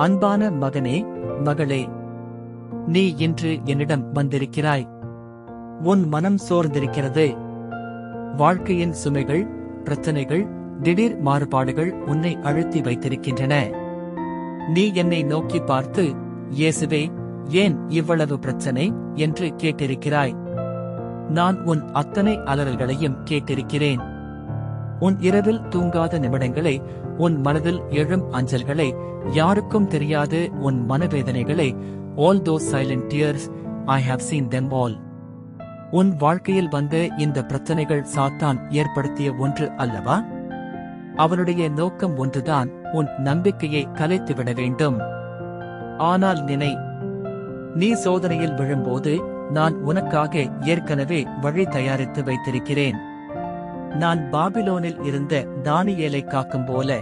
அன்பான மகனே மகளே நீ இன்று என்னிடம் வந்திருக்கிறாய். உன் மனம் சோர்ந்திருக்கிறது. வாழ்க்கையின் சுமைகள் பிரச்சனைகள் திடீர் மாறுபாடுகள் உன்னை அழுத்தி வைத்திருக்கின்றன. நீ என்னை நோக்கி பார்த்து இயேசுவே ஏன் இவ்வளவு பிரச்சனை? என்று கேட்டிருக்கிறாய். நான் உன் அத்தனை அலறல்களையும் கேட்டிருக்கிறேன். உன் இரவில் தூங்காத நிமிடங்களை உன் மனதில் எழும் அஞ்சல்களை யாருக்கும் தெரியாது உன் மனவேதனைகளை all those silent tears I have seen them all உன் வாழ்க்கையில் வந்த இந்த பிரச்சனைகள் சாத்தான் ஏற்படுத்திய ஒன்று அல்லவா? அவனுடைய நோக்கம் ஒன்றுதான் உன் நம்பிக்கையை கலைத்துவிட வேண்டும். ஆனால் நினை நீ சோதனையில் விழும்போது நான் உனக்காக ஏற்கனவே வழி தயாரித்து வைத்திருக்கிறேன். நான் பாபிலோனில் இருந்த தானியேலை காக்கும் போல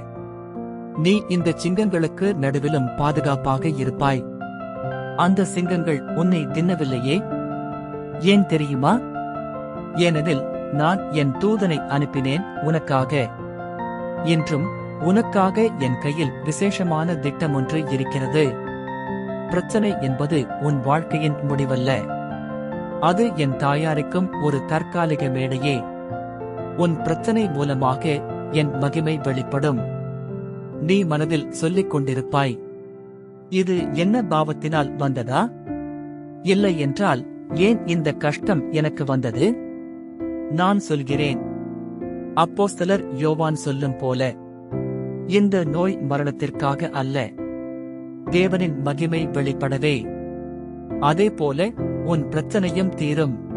நீ இந்த சிங்கங்களுக்கு நடுவிலும் பாதுகாப்பாக இருப்பாய். அந்த சிங்கங்கள் உன்னை தின்னவில்லையே? ஏன் தெரியுமா? ஏனெனில் நான் என் தூதனை அனுப்பினேன் உனக்காக. என்றும் உனக்காக என் கையில் விசேஷமான திட்டம் ஒன்று இருக்கிறது. பிரச்சனை என்பது உன் வாழ்க்கையின் முடிவல்ல. அது என் தாயாருக்கும் ஒரு தற்காலிக மேடையே. உன் பிரச்சனை மூலமாக என் மகிமை வெளிப்படும். நீ மனதில் சொல்லிக் கொண்டிருப்பாய். இது என்ன பாவத்தினால் வந்ததா? இல்லை என்றால் ஏன் இந்த கஷ்டம் எனக்கு வந்தது? நான் சொல்கிறேன். அப்போஸ்தலர் யோவான் சொல்லும் போல இந்த நோய் மரணத்திற்காக அல்ல. தேவனின் மகிமை வெளிப்படவே. அதே போல உன் பிரச்சனையும் தீரும்.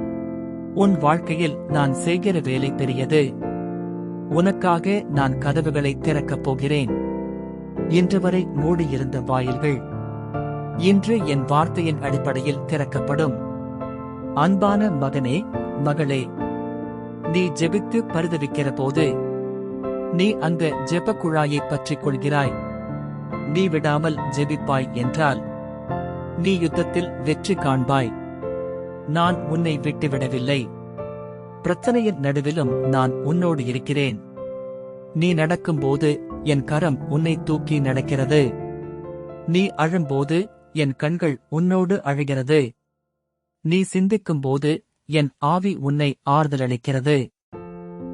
உன் வாழ்க்கையில் நான் செய்கிற வேலை பெரியது. உனக்காக நான் கதவுகளை திறக்கப் போகிறேன். இன்று வரை மூடியிருந்த வாயில்கள் இன்று என் வார்த்தையின் அடிப்படையில் திறக்கப்படும். அன்பான மகனே மகளே நீ ஜெபித்து பரிதவிக்கிற போது நீ அந்த ஜெப குழாயை பற்றிக் கொள்கிறாய். நீ விடாமல் ஜெபிப்பாய் என்றால் நீ யுத்தத்தில் வெற்றி காண்பாய். நான் உன்னை விட்டுவிடவில்லை. பிரச்சனையின் நடுவிலும் நான் உன்னோடு இருக்கிறேன். நீ நடக்கும்போது என் கரம் உன்னை தூக்கி நடக்கிறது. நீ அழும்போது என் கண்கள் உன்னோடு அழுகிறது. நீ சிந்திக்கும்போது என் ஆவி உன்னை ஆறுதலளிக்கிறது.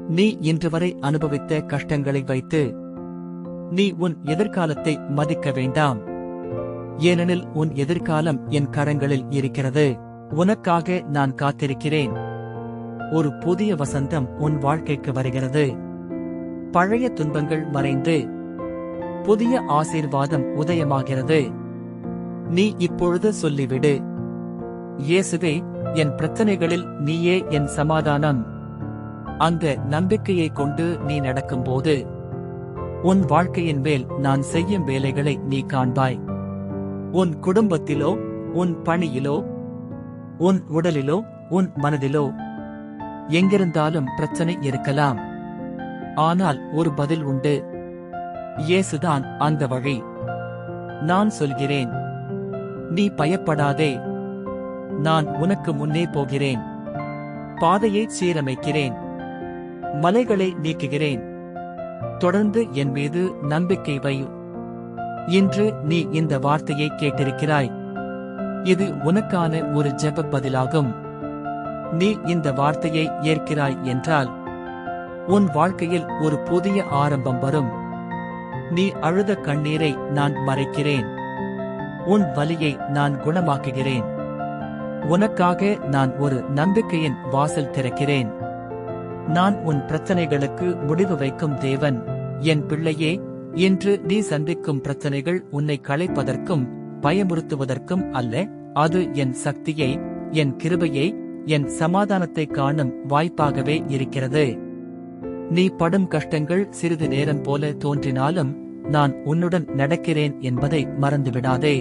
நீ இன்று வரை அனுபவித்த கஷ்டங்களை வைத்து நீ உன் எதிர்காலத்தை மதிக்க வேண்டாம். ஏனெனில் உன் எதிர்காலம் என் கரங்களில் இருக்கிறது. உனக்காக நான் காத்திருக்கிறேன். ஒரு புதிய வசந்தம் உன் வாழ்க்கைக்கு வருகிறது. பழைய துன்பங்கள் மறைந்து புதிய ஆசீர்வாதம் உதயமாகிறது. நீ இப்பொழுது சொல்லிவிடு இயேசுவே என் பிரச்சனைகளில் நீயே என் சமாதானம். அந்த நம்பிக்கையை கொண்டு நீ நடக்கும்போது உன் வாழ்க்கையின் மேல் நான் செய்யும் வேலைகளை நீ காண்பாய். உன் குடும்பத்திலோ உன் பணியிலோ உன் உடலிலோ உன் மனதிலோ எங்கிருந்தாலும் பிரச்சனை இருக்கலாம். ஆனால் ஒரு பதில் உண்டு. இயேசுதான் அந்த வழி. நான் சொல்கிறேன். நீ பயப்படாதே. நான் உனக்கு முன்னே போகிறேன். பாதையை சீரமைக்கிறேன். மலைகளை நீக்குகிறேன். தொடர்ந்து என் மீது நம்பிக்கை வை. இன்று நீ இந்த வார்த்தையை கேட்டிருக்கிறாய். இது உனக்கான ஒரு ஜெப பதிலாகும் நீ இந்த வார்த்தையை ஏற்கிறாய் என்றால் உன் வாழ்க்கையில் ஒரு புதிய ஆரம்பம் வரும். நீ அழுத கண்ணீரை நான் மறைக்கிறேன். உன் வலியை நான் குணமாக்குகிறேன். உனக்காக நான் ஒரு நம்பிக்கையின் வாசல் திறக்கிறேன். நான் உன் பிரச்சனைகளுக்கு முடிவு வைக்கும் தேவன். என் பிள்ளையே இன்று நீ சந்திக்கும் பிரச்சனைகள் உன்னை களைப்பதற்கும் பயமுறுத்துவதற்கும் அல்ல. அது என் சக்தியை என் கிருபையை என் சமாதானத்தை காணும் வாய்ப்பாகவே இருக்கிறது. நீ படும் கஷ்டங்கள் சிறிது நேரம் போல தோன்றினாலும் நான் உன்னுடன் நடக்கிறேன் என்பதை மறந்துவிடாதே.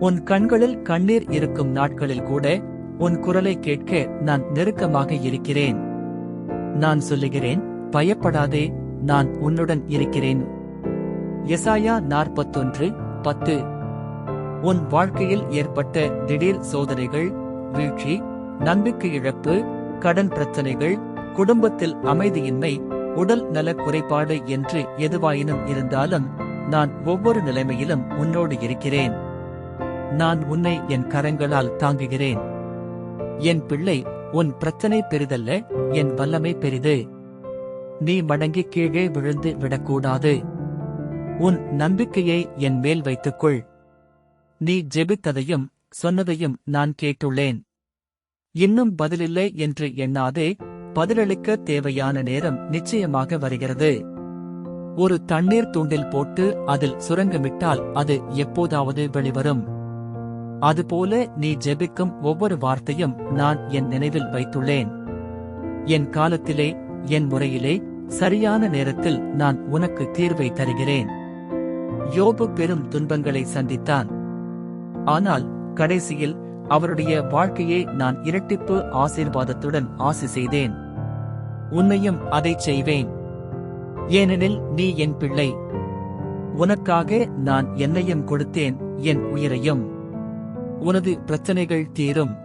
உன் கண்களில் கண்ணீர் இருக்கும் நாட்களில் கூட உன் குரலை கேட்க நான் நெருக்கமாக இருக்கிறேன். நான் சொல்லுகிறேன் பயப்படாதே நான் உன்னுடன் இருக்கிறேன். எசாயா நாற்பத்தொன்று பத்து. உன் வாழ்க்கையில் ஏற்பட்ட திடீர் சோதனைகள் வீழ்ச்சி நம்பிக்கை இழப்பு கடன் பிரச்சனைகள் குடும்பத்தில் அமைதியின்மை உடல் நல குறைபாடு என்று எதுவாயினும் இருந்தாலும் நான் ஒவ்வொரு நிலைமையிலும் உன்னோடு இருக்கிறேன். நான் உன்னை என் கரங்களால் தாங்குகிறேன். என் பிள்ளை உன் பிரச்சனை பெரிதல்ல என் வல்லமை பெரிது. நீ மடங்கி கீழே விழுந்து விடக்கூடாது. உன் நம்பிக்கையை என் மேல் வைத்துக்கொள். நீ ஜெபித்ததையும் சொன்னதையும் நான் கேட்டுள்ளேன். இன்னும் பதிலில்லை என்று எண்ணாதே பதிலளிக்க தேவையான நேரம் நிச்சயமாக வருகிறது. ஒரு தண்ணீர் தூண்டில் போட்டு அதில் சுரங்கமிட்டால் அது எப்போதாவது வெளிவரும். அதுபோல நீ ஜெபிக்கும் ஒவ்வொரு வார்த்தையும் நான் என் நினைவில் வைத்துள்ளேன். என் காலத்திலே என் முறையிலே சரியான நேரத்தில் நான் உனக்கு தீர்வை தருகிறேன். யோபு பெரும் துன்பங்களை சந்தித்தான். ஆனால் கடைசியில் அவருடைய வாழ்க்கையை நான் இரட்டிப்பு ஆசீர்வாதத்துடன் ஆசி செய்தேன். உன்னையும் அதைச் செய்வேன். ஏனெனில் நீ என் பிள்ளை. உனக்காக நான் என்னையும் கொடுத்தேன் என் உயிரையும். உனது பிரச்சனைகள் தீரும்.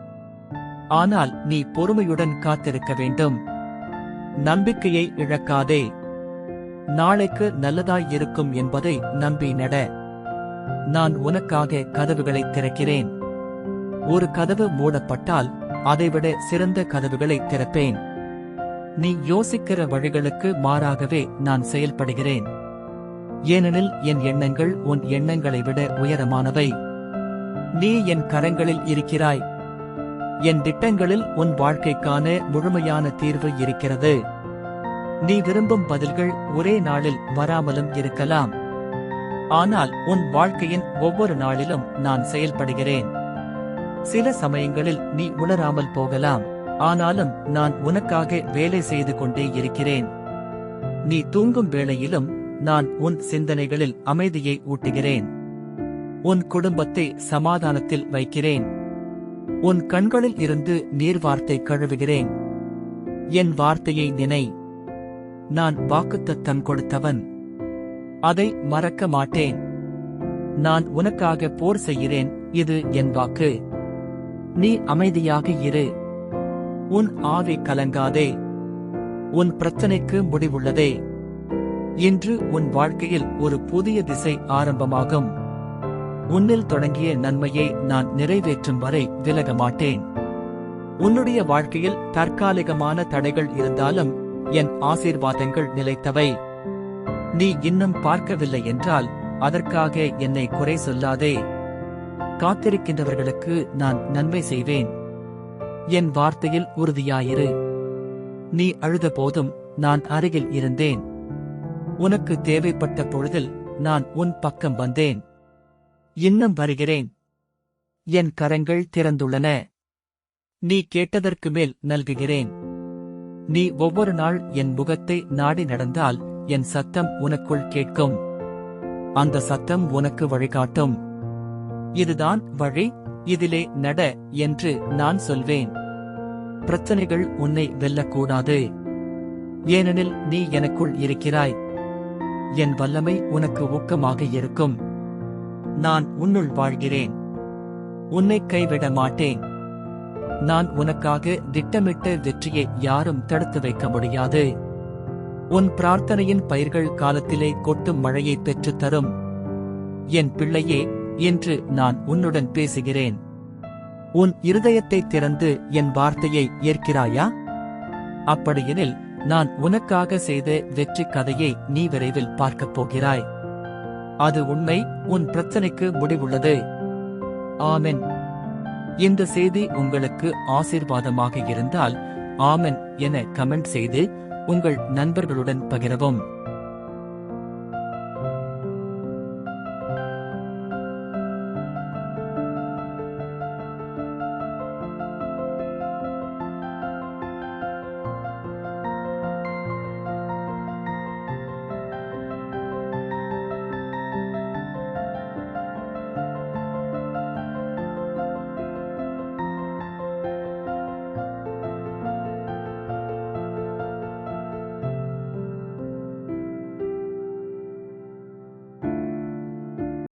ஆனால் நீ பொறுமையுடன் காத்திருக்க வேண்டும். நம்பிக்கையை இழக்காதே. நாளைக்கு நல்லதாய் இருக்கும் என்பதை நம்பி நட. நான் உனக்காக கதவுகளை திறக்கிறேன். ஒரு கதவு மூடப்பட்டால் அதைவிட சிறந்த கதவுகளை திறப்பேன். நீ யோசிக்கிற வழிகளுக்கு மாறாகவே நான் செயல்படுகிறேன். ஏனெனில் என் எண்ணங்கள் உன் எண்ணங்களை விட உயரமானவை. நீ என் கரங்களில் இருக்கிறாய். என் திட்டங்களில் உன் வாழ்க்கைக்கான முழுமையான தீர்வு இருக்கிறது. நீ விரும்பும் பதில்கள் ஒரே நாளில் வராமலும் இருக்கலாம். ஆனால் உன் வாழ்க்கையின் ஒவ்வொரு நாளிலும் நான் செயல்படுகிறேன். சில சமயங்களில் நீ உணராமல் போகலாம். ஆனாலும் நான் உனக்காக வேலை செய்து கொண்டே இருக்கிறேன். நீ தூங்கும் வேளையிலும் நான் உன் சிந்தனைகளில் அமைதியை ஊட்டுகிறேன். உன் குடும்பத்தை சமாதானத்தில் வைக்கிறேன். உன் கண்களில் இருந்து நீர் வார்த்தை கழுவுகிறேன். என் வார்த்தையை நினை. நான் வாக்குத்தத்தம் கொடுத்தவன். அதை மறக்க மாட்டேன். நான் உனக்காக போர் செய்கிறேன் இது என் வாக்கு. நீ அமைதியாக இரு. உன் ஆவி கலங்காதே. உன் பிரச்சனைக்கு முடிவுள்ளதே. இன்று உன் வாழ்க்கையில் ஒரு புதிய திசை ஆரம்பமாகும். உன்னில் தொடங்கிய நன்மையை நான் நிறைவேற்றும் வரை விலக மாட்டேன். உன்னுடைய வாழ்க்கையில் தற்காலிகமான தடைகள் இருந்தாலும் என் ஆசீர்வாதங்கள் நிலைத்தவை. நீ இன்னும் பார்க்கவில்லை என்றால் அதற்காக என்னை குறை சொல்லாதே. காத்திருக்கின்றவர்களுக்கு நான் நன்மை செய்வேன். என் வார்த்தையில் உறுதியாயிரு. நீ அழுத போதும் நான் அருகில் இருந்தேன். உனக்கு தேவைப்பட்ட பொழுதில் நான் உன் பக்கம் வந்தேன். இன்னும் வருகிறேன். என் கரங்கள் திறந்துள்ளன. நீ கேட்டதற்கு மேல் நல்குகிறேன். நீ ஒவ்வொரு நாள் என் முகத்தை நாடி நடந்தால் என் சத்தம் உனக்குள் கேட்கும். அந்த சத்தம் உனக்கு வழிகாட்டும். இதுதான் வழி இதிலே நட என்று நான் சொல்வேன். பிரச்சனைகள் உன்னை வெல்லக்கூடாது. ஏனெனில் நீ எனக்குள் இருக்கிறாய். என் வல்லமை உனக்கு ஊக்கமாக இருக்கும். நான் உன்னுள் வாழ்கிறேன். உன்னை கைவிட மாட்டேன். நான் உனக்காக திட்டமிட்ட வெற்றியை யாரும் தடுத்து வைக்க முடியாது. உன் பிரார்த்தனையின் பயிர்கள் காலத்திலே கொட்டும் மழையை பெற்றுத் தரும். என் பிள்ளையே என்று நான் உன்னுடன் பேசுகிறேன். உன் இருதயத்தை திறந்து என் வார்த்தையை ஏற்கிறாயா? அப்படியெனில் நான் உனக்காக செய்த வெற்றி கதையை நீ விரைவில் பார்க்கப் போகிறாய். அது உண்மை உன் பிரச்சனைக்கு முடிவுள்ளது. ஆமென். இந்த செய்தி உங்களுக்கு ஆசீர்வாதமாக இருந்தால் ஆமென் என கமெண்ட் செய்து உங்கள் நண்பர்களுடன் பகிரவும்.